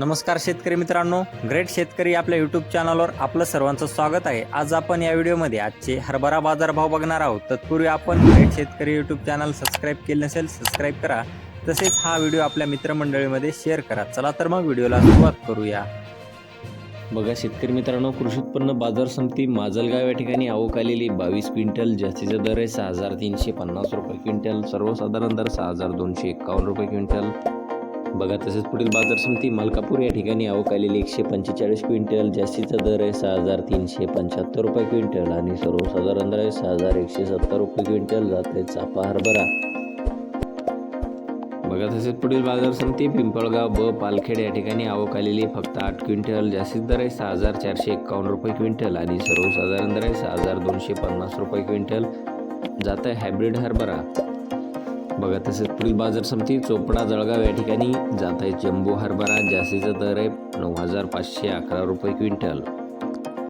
नमस्कार शेतकरी मित्रांनो ग्रेट शेतकरी आपल्या यूट्यूब चॅनलवर आपलं सर्वांचं स्वागत आहे. आज आपण या व्हिडिओमध्ये आजचे हरभरा बाजारभाव बघणार आहोत. तत्पूर्वी आपण ग्रेट शेतकरी यूट्यूब चॅनल सबस्क्राईब केले नसेल सबस्क्राईब करा. तसेच हा व्हिडिओ आपल्या मित्रमंडळीमध्ये शेअर करा. चला तर मग व्हिडिओला सुरुवात करूया. बघा शेतकरी मित्रांनो कृषी उत्पन्न बाजार समिती माजलगाव या ठिकाणी आवक आलेली बावीस क्विंटल जास्तीचा दर आहे सहा हजार तीनशे पन्नास रुपये क्विंटल सर्वसाधारण दर सहा हजार दोनशे एकावन्न रुपये क्विंटल. बघा तसेच पुढील बाजार समिती मलकापूर या ठिकाणी आवक आलेली एकशे पंचेचाळीस क्विंटल जास्तीचा दर आहे सहा हजार तीनशे पंच्याहत्तर रुपये क्विंटल आणि सर्वसाधारण दर आहे सहा हजार एकशे सत्तर रुपये क्विंटल जात आहे चापा हरभरा. बघा तसेच पुढील बाजार समिती पिंपळगाव ब पालखेड या ठिकाणी आवक आलेली फक्त आठ क्विंटल जास्तीत दर आहे सहा हजार चारशे एकावन्न रुपये क्विंटल आणि सर्वसाधारण दर आहे सहा हजार दोनशे पन्नास रुपये क्विंटल. जात आहे हायब्रिड हरभरा. बघा तसेच पुढील बाजार समिती चोपडा जळगाव या ठिकाणी जात आहे. जम्बो हरभरा जास्तीचा दर आहे नऊ हजार पाचशे अकरा रुपये क्विंटल.